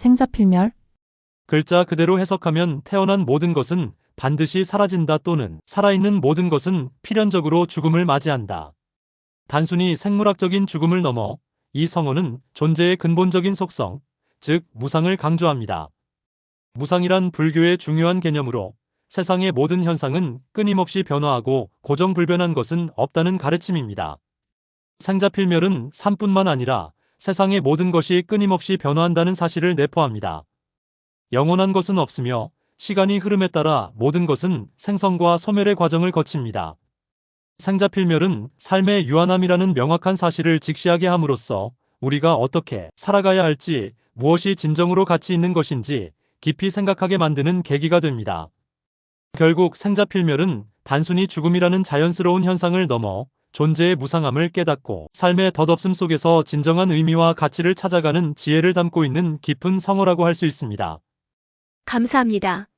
생자필멸, 글자 그대로 해석하면 태어난 모든 것은 반드시 사라진다 또는 살아있는 모든 것은 필연적으로 죽음을 맞이한다. 단순히 생물학적인 죽음을 넘어 이 성어는 존재의 근본적인 속성, 즉 무상을 강조합니다. 무상이란 불교의 중요한 개념으로 세상의 모든 현상은 끊임없이 변화하고 고정불변한 것은 없다는 가르침입니다. 생자필멸은 삶뿐만 아니라 세상의 모든 것이 끊임없이 변화한다는 사실을 내포합니다. 영원한 것은 없으며 시간이 흐름에 따라 모든 것은 생성과 소멸의 과정을 거칩니다. 생자필멸은 삶의 유한함이라는 명확한 사실을 직시하게 함으로써 우리가 어떻게 살아가야 할지 무엇이 진정으로 가치 있는 것인지 깊이 생각하게 만드는 계기가 됩니다. 결국 생자필멸은 단순히 죽음이라는 자연스러운 현상을 넘어 존재의 무상함을 깨닫고 삶의 덧없음 속에서 진정한 의미와 가치를 찾아가는 지혜를 담고 있는 깊은 성어라고 할 수 있습니다. 감사합니다.